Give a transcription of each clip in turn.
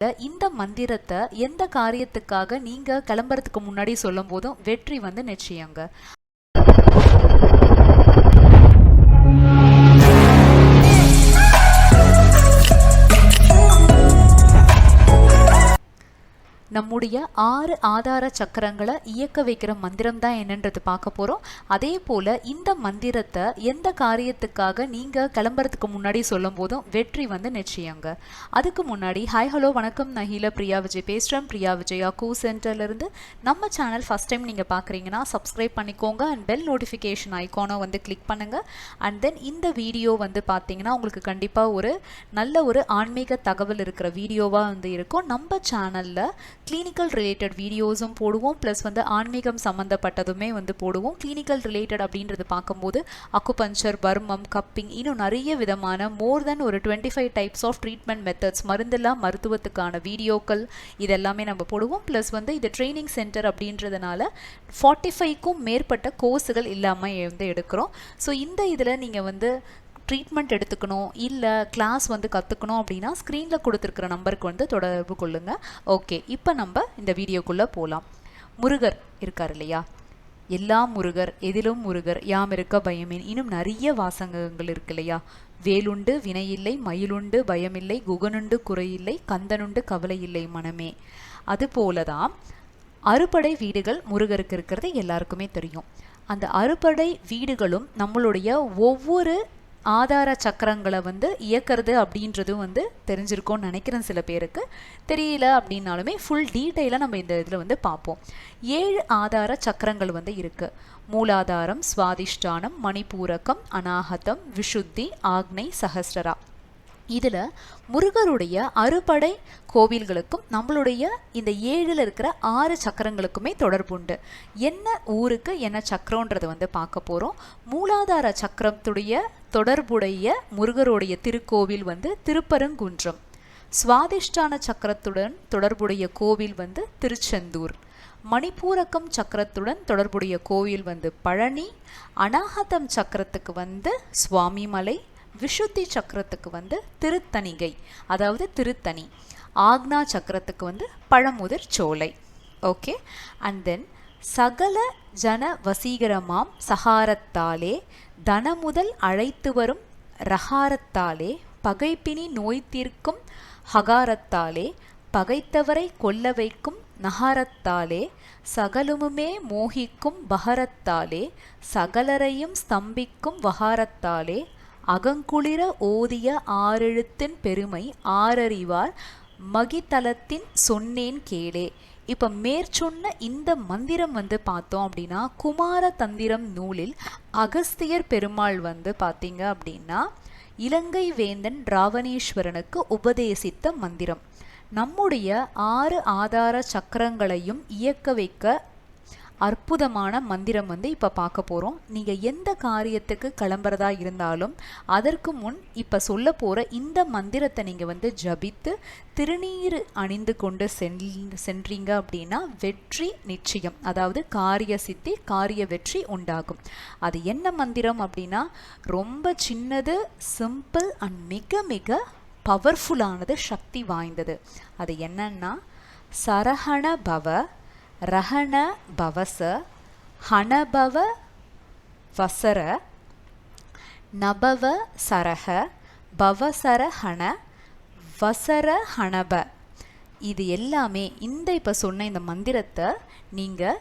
இந்த மந்திரத்தை எந்த காரியத்துக்காக நீங்க கிளம்புறதுக்கு முன்னாடி சொல்லும் போதும் வெற்றி வந்து நிச்சயங்க. நம்முடைய ஆறு ஆதார சக்கரங்களை இயக்க வைக்கிற மந்திரம் தான் என்னன்றது பார்க்க போகிறோம் அதே போல் இந்த மந்திரத்தை எந்த காரியத்துக்காக நீங்கள் கிளம்புறதுக்கு முன்னாடி சொல்லும் போதும் வெற்றி வந்து நிச்சயங்க. அதுக்கு முன்னாடி ஹாய் ஹலோ வணக்கம் நான் பிரியா விஜய் பேசுகிறேன் பிரியா விஜயா கூ சென்டர்லேருந்து நம்ம சேனல் ஃபஸ்ட் டைம் நீங்கள் பார்க்குறீங்கன்னா சப்ஸ்கிரைப் பண்ணிக்கோங்க. அண்ட் பெல் நோட்டிஃபிகேஷன் ஐக்கானை வந்து கிளிக் பண்ணுங்கள் அண்ட் தென் இந்த வீடியோ வந்து பார்த்தீங்கன்னா உங்களுக்கு கண்டிப்பாக ஒரு நல்ல ஒரு ஆன்மீக தகவல் இருக்கிற வீடியோவாக வந்து இருக்கும். நம்ம சேனலில் கிளீனிங் கிளினிக்கல் ரிலேட்டட் வீடியோஸும் போடுவோம். ப்ளஸ் வந்து ஆன்மீகம் சம்மந்தப்பட்டதுமே வந்து போடுவோம். கிளினிக்கல் ரிலேட்டட் அப்படின்றது பார்க்கும்போது அக்குபஞ்சர் பர்மம் கப்பிங் இன்னும் நிறைய விதமான மோர் தென் ஒரு twenty five types of treatment methods மருந்தெல்லாம் மருத்துவத்துக்கான வீடியோக்கள் இதெல்லாமே நம்ம போடுவோம். ப்ளஸ் வந்து இது ட்ரைனிங் சென்டர் அப்படின்றதுனால ஃபார்ட்டி ஃபைவ்க்கும் மேற்பட்ட கோர்ஸுகள் இல்லாமல் வந்து எடுக்கிறோம். ஸோ இந்த இதில் நீங்கள் வந்து ட்ரீட்மெண்ட் எடுத்துக்கணும் இல்லை கிளாஸ் வந்து கற்றுக்கணும் அப்படின்னா ஸ்க்ரீனில் கொடுத்துருக்குற நம்பருக்கு வந்து தொடர்பு கொள்ளுங்கள் ஓகே இப்போ நம்ம இந்த வீடியோக்குள்ளே போகலாம் முருகர் இருக்கார் இல்லையா? எல்லாம் முருகர் எதிலும் முருகர் யாம் இருக்க பயமேன். இன்னும் நிறைய வாசகங்கள் இருக்கு இல்லையா? வேலுண்டு வினையில்லை மயிலுண்டு பயமில்லை குகனுண்டு குறையில்லை கந்தனுண்டு கவலை இல்லை மனமே. அதுபோல தான் அறுபடை வீடுகள் முருகருக்கு இருக்கிறது எல்லாருக்குமே தெரியும். அந்த அறுபடை வீடுகளும் நம்மளுடைய ஒவ்வொரு ஆதார சக்கரங்களை வந்து இயக்கிறது அப்படின்றதும் வந்து தெரிஞ்சிருக்கோம்னு நினைக்கிறேன் சில பேருக்கு. தெரியல அப்படின்னாலுமே ஃபுல் டீட்டெயிலாக நம்ம இந்த இதில் வந்து பார்ப்போம். ஏழு ஆதார சக்கரங்கள் வந்து இருக்குது மூலாதாரம் சுவாதிஷ்டானம் மணிபூரகம் அநாகதம் விஷுத்தி ஆக்னை சஹஸ்ரரா இதில் முருகருடைய அறுபடை கோவில்களுக்கும் நம்மளுடைய இந்த ஏழில் இருக்கிற ஆறு சக்கரங்களுக்குமே தொடர்பு உண்டு. என்ன ஊருக்கு என்ன சக்கரன்றது வந்து பார்க்க போகிறோம் மூலாதார சக்கரத்துடைய தொடர்புடைய முருகருடைய திருக்கோவில் வந்து திருப்பரங்குன்றம். சுவாதிஷ்டான சக்கரத்துடன் தொடர்புடைய கோவில் வந்து திருச்செந்தூர். மணிப்பூரக்கம் சக்கரத்துடன் தொடர்புடைய கோவில் வந்து பழனி. அனாகதம் சக்கரத்துக்கு வந்து சுவாமிமலை. விஷுத்தி சக்கரத்துக்கு வந்து திருத்தணிகை அதாவது திருத்தணி. ஆக்னா சக்கரத்துக்கு வந்து Pazhamudhir Solai. Okay and then சகல ஜன வசீகரமாம் சகாரத்தாலே தனமுதல் அழைத்து வரும் ரகாரத்தாலே பகைப்பினி நோய் தீர்க்கும் ஹகாரத்தாலே பகைத்தவரை கொல்ல வைக்கும் நகாரத்தாலே சகலமுமே மோகிக்கும் பகரத்தாலே சகலரையும் ஸ்தம்பிக்கும் வகாரத்தாலே அகங்குளிர ஓதிய ஆறெழுத்தின் பெருமை ஆறறிவார். மகிதலத்தின் சொன்னேன் கேளே. இப்போ மேற்சொன்ன இந்த மந்திரம் வந்து பார்த்தோம் அப்படின்னா குமார தந்திரம் நூலில் அகஸ்தியர் பெருமாள் வந்து பார்த்தீங்க அப்படின்னா இலங்கை வேந்தன் ராவணேஸ்வரனுக்கு உபதேசித்த மந்திரம். நம்முடைய ஆறு ஆதார சக்கரங்களையும் இயக்க வைக்க அற்புதமான மந்திரம் வந்து இப்போ பார்க்க போகிறோம் நீங்கள் எந்த காரியத்துக்கு கிளம்புறதா இருந்தாலும் அதற்கு முன் இப்போ சொல்ல போகிற இந்த மந்திரத்தை நீங்கள் வந்து ஜபித்து திருநீர் அணிந்து கொண்டு சென் சென்றீங்க அப்படின்னா வெற்றி நிச்சயம். அதாவது காரிய சித்தி காரிய வெற்றி உண்டாகும். அது என்ன மந்திரம் அப்படின்னா ரொம்ப சின்னது சிம்பிள் அண்ட் மிக மிக பவர்ஃபுல்லானது சக்தி வாய்ந்தது. அது என்னன்னா சரஹண பவ ரஹண பவச ஹணபவ வசர நபவ சரக பவசர ஹண வசர ஹணப. இது எல்லாமே இந்த இப்போ சொன்ன இந்த மந்திரத்தை நீங்கள்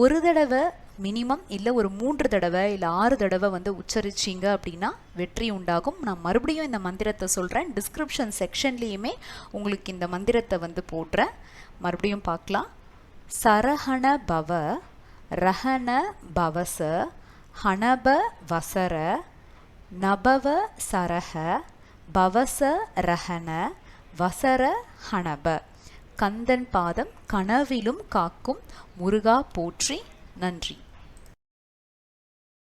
ஒரு தடவை மினிமம் இல்லை ஒரு மூன்று தடவை இல்லை ஆறு தடவை வந்து உச்சரிச்சிங்க அப்படின்னா வெற்றி உண்டாகும். நான் மறுபடியும் இந்த மந்திரத்தை சொல்கிறேன் டிஸ்கிரிப்ஷன் செக்ஷன்லேயுமே உங்களுக்கு இந்த மந்திரத்தை வந்து போடுறேன். மறுபடியும் பார்க்கலாம். சரஹண பவ ரஹண பவச ஹணப வசர நபவ சரஹ பவச ரஹண வசர ஹணப. கந்தன் பாதம் கனவிலும் காக்கும் முருகா போற்றி. நன்றி.